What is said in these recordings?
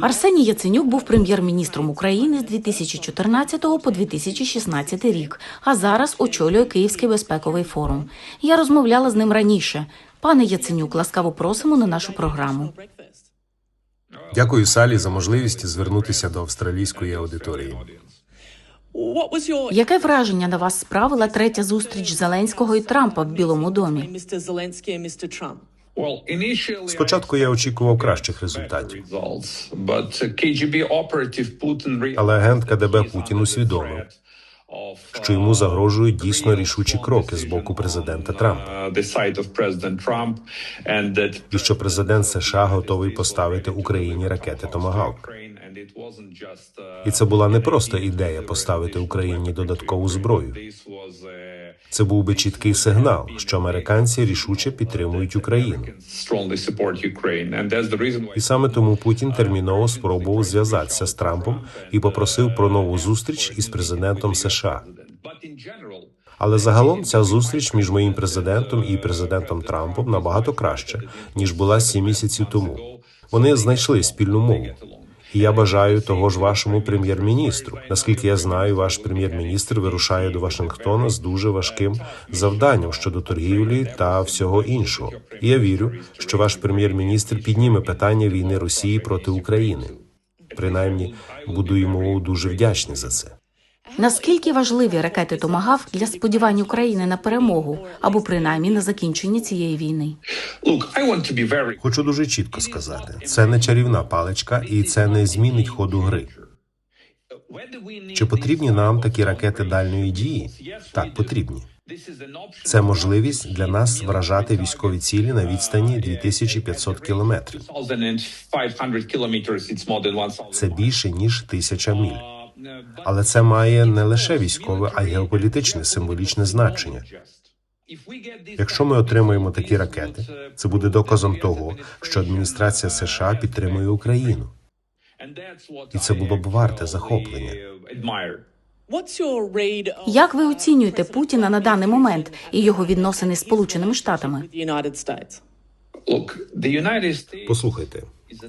Арсеній Яценюк був прем'єр-міністром України з 2014 по 2016 рік, а зараз очолює Київський безпековий форум. Я розмовляла з ним раніше. Пане Яценюк, ласкаво просимо на нашу програму. Дякую Салі за можливість звернутися до австралійської аудиторії. Яке враження на вас справила третя зустріч Зеленського і Трампа в Білому домі? Спочатку я очікував кращих результатів, uh, але агент КДБ Путін усвідомив, що йому загрожують дійсно рішучі кроки з боку президента Трампа, uh, і що президент США готовий поставити Україні ракети Томагавк. І це була не просто ідея поставити Україні додаткову зброю. Це був би чіткий сигнал, що американці рішуче підтримують Україну. І саме тому Путін терміново спробував зв'язатися з Трампом і попросив про нову зустріч із президентом США. Але загалом ця зустріч між моїм президентом і президентом Трампом набагато краще ніж була сім місяців тому. Вони знайшли спільну мову. І я бажаю того ж вашому прем'єр-міністру. Наскільки я знаю, ваш прем'єр-міністр вирушає до Вашингтона з дуже важким завданням щодо торгівлі та всього іншого. І я вірю, що ваш прем'єр-міністр підніме питання війни Росії проти України. Принаймні, буду йому дуже вдячний за це. Наскільки важливі ракети Томагавк для сподівань України на перемогу або принаймні на закінчення цієї війни? Хочу дуже чітко сказати: це не чарівна паличка, і це не змінить ходу гри. Чи потрібні нам такі ракети дальньої дії? Так, потрібні. Це можливість для нас вражати військові цілі на відстані 2500 кілометрів. Це більше ніж тисяча міль. Але це має не лише військове, а й геополітичне символічне значення. Якщо ми отримаємо такі ракети, це буде доказом того, що адміністрація США підтримує Україну. І це було б варте захоплення. Як ви оцінюєте Путіна на даний момент і його відносини з Сполученими Штатами? Послухайте,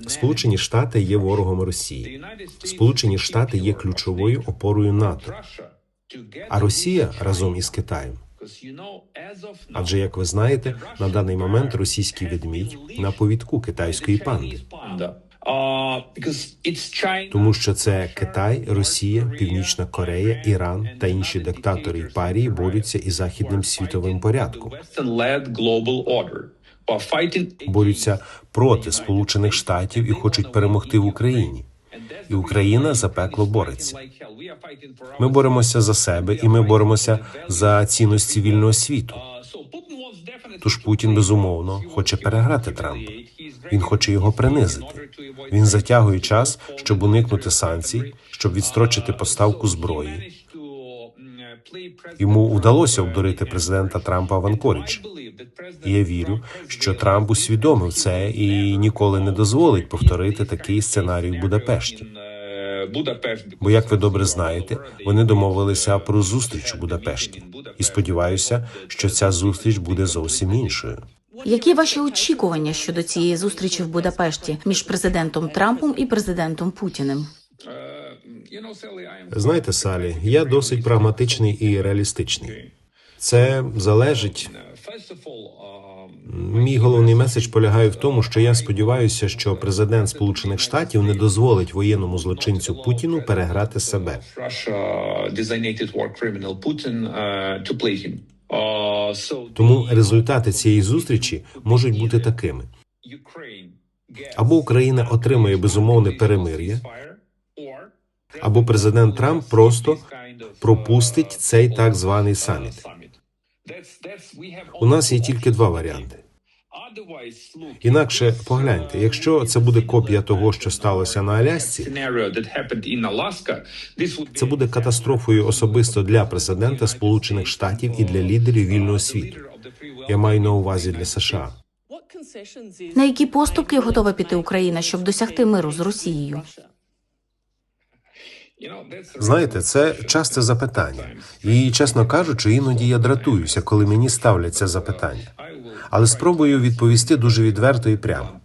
Сполучені Штати є ворогом Росії. Сполучені Штати є ключовою опорою НАТО, а Росія разом із Китаєм. Адже, як ви знаєте, на даний момент російський ведмідь на повідку китайської панди, тому що це Китай, Росія, Північна Корея, Іран та інші диктатори і парії борються із західним світовим порядком. Борються проти Сполучених Штатів і хочуть перемогти в Україні. І Україна запекло бореться. Ми боремося за себе, і ми боремося за цінності вільного світу. Тож Путін безумовно хоче переграти Трампа. Він хоче його принизити. Він затягує час, щоб уникнути санкцій, щоб відстрочити поставку зброї. Йому вдалося обдурити президента Трампа в Анкоріджі. І я вірю, що Трамп усвідомив це і ніколи не дозволить повторити такий сценарій в Будапешті. Бо, як ви добре знаєте, вони домовилися про зустріч у Будапешті, і сподіваюся, що ця зустріч буде зовсім іншою. Які ваші очікування щодо цієї зустрічі в Будапешті між президентом Трампом і президентом Путіним? Знаєте, Салі, я досить прагматичний і реалістичний. Це залежить. Мій головний меседж полягає в тому, що я сподіваюся, що президент Сполучених Штатів не дозволить воєнному злочинцю Путіну переграти себе. Тому результати цієї зустрічі можуть бути такими: або Україна отримає безумовне перемир'я, або президент Трамп просто пропустить цей так званий саміт. У нас є тільки два варіанти. Інакше погляньте, якщо це буде копія того, що сталося на Алясці, це буде катастрофою особисто для президента Сполучених Штатів і для лідерів вільного світу. Я маю на увазі для США. На які поступки готова піти Україна, щоб досягти миру з Росією? Знаєте, це часте запитання, і чесно кажучи, іноді я дратуюся, коли мені ставлять це запитання. Але спробую відповісти дуже відверто і прямо.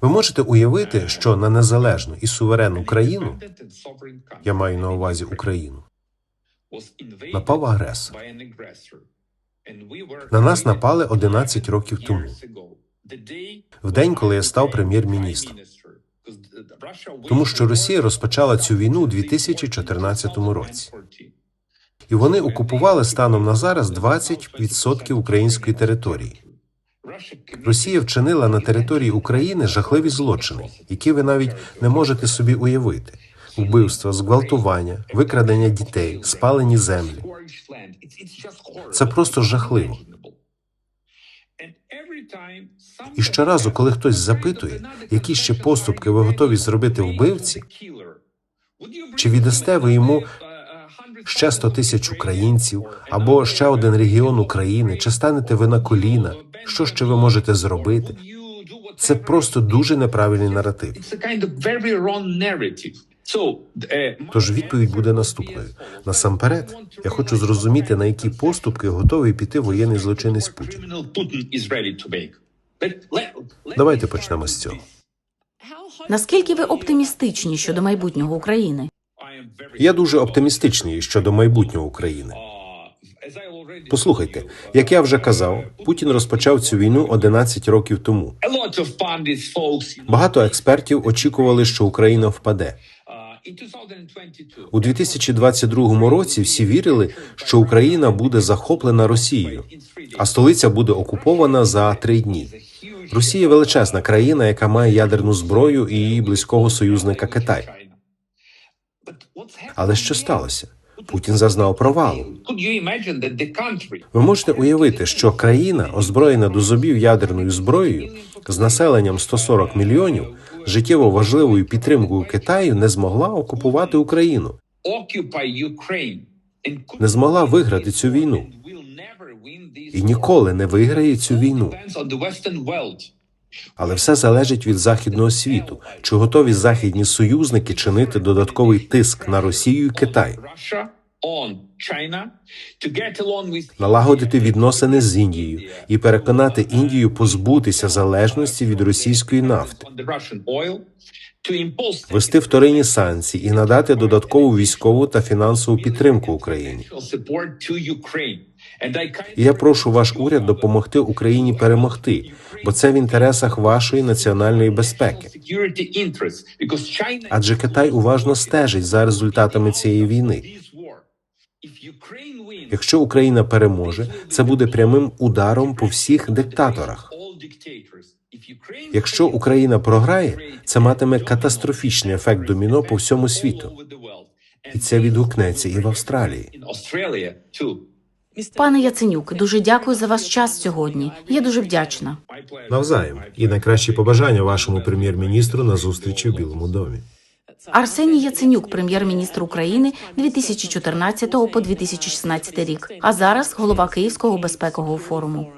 Ви можете уявити, що на незалежну і суверенну країну, я маю на увазі Україну, напав агресор. На нас напали 11 років тому. В день, коли я став прем'єр-міністром. Тому що Росія розпочала цю війну у 2014 році. І вони окупували станом на зараз 20% української території. Росія вчинила на території України жахливі злочини, які ви навіть не можете собі уявити: вбивства, зґвалтування, викрадення дітей, спалені землі. Це просто жахливо. І щоразу, коли хтось запитує, які ще поступки ви готові зробити вбивці, Чи віддасте ви йому ще 100 тисяч українців або ще один регіон України, чи станете ви на коліна? Що ще ви можете зробити? Це просто дуже неправильний наратив. Тож відповідь буде наступною. Насамперед, я хочу зрозуміти, на які поступки готовий піти воєнний злочинець Путін. Давайте почнемо з цього. Наскільки ви оптимістичні щодо майбутнього України? Я дуже оптимістичний щодо майбутнього України. Послухайте, як я вже казав, Путін розпочав цю війну 11 років тому. Багато експертів очікували, що Україна впаде. У 2022 році всі вірили, що Україна буде захоплена Росією, а столиця буде окупована за три дні. Росія величезна країна, яка має ядерну зброю і її близького союзника Китай. Але що сталося? Путін зазнав провалу. Ви можете уявити, що країна, озброєна до зубів ядерною зброєю, з населенням 140 мільйонів, життєво важливою підтримкою Китаю, не змогла окупувати Україну, не змогла виграти цю війну. і ніколи не виграє цю війну. Але все залежить від західного світу. Чи готові західні союзники чинити додатковий тиск на Росію і Китай, налагодити відносини з Індією і переконати Індію позбутися залежності від російської нафти, ввести вторинні санкції і надати додаткову військову та фінансову підтримку Україні. І я прошу ваш уряд допомогти Україні перемогти, бо це в інтересах вашої національної безпеки. Адже Китай уважно стежить за результатами цієї війни. Якщо Україна переможе, це буде прямим ударом по всіх диктаторах. Якщо Україна програє, це матиме катастрофічний ефект доміно по всьому світу. І це відгукнеться і в Австралії. Пане Яценюк, дуже дякую за ваш час сьогодні. Я дуже вдячна. Навзаєм і найкращі побажання вашому прем'єр-міністру на зустрічі в Білому домі. Арсеній Яценюк, прем'єр-міністр України 2014 по 2016 рік. А зараз голова Київського безпекового форуму.